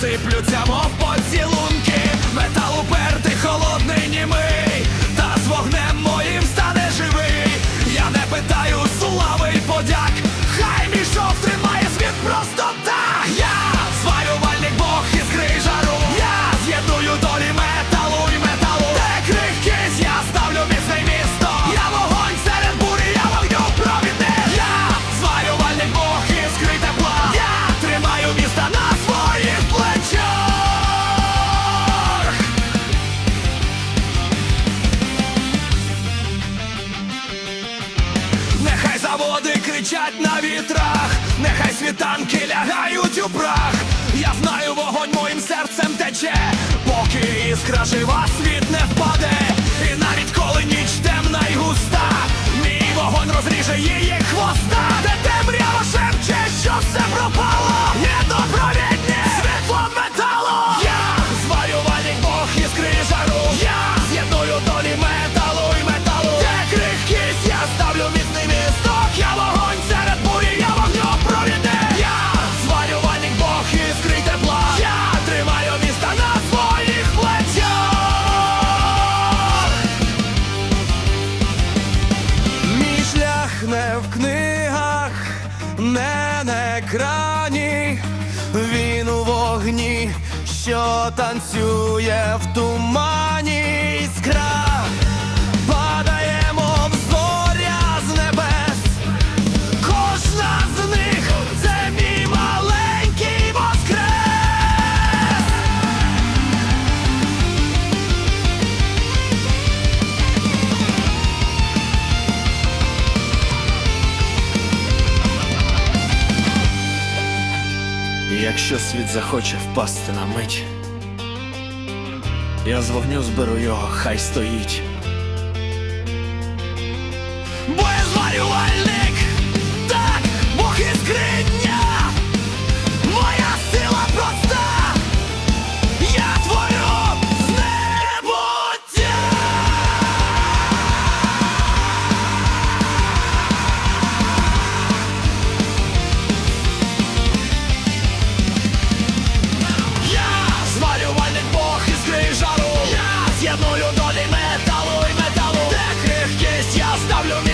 сиплються, мов поцілунок. заводи кричать на вітрах, нехай світанки лягають у прах. Я знаю, вогонь моїм серцем тече, поки іскра жива. екрані, він у вогні, що танцює в тумані іскра. Якщо світ захоче впасти на мить, я з вогню зберу його, хай стоїть. Бо я зварювальний Pablo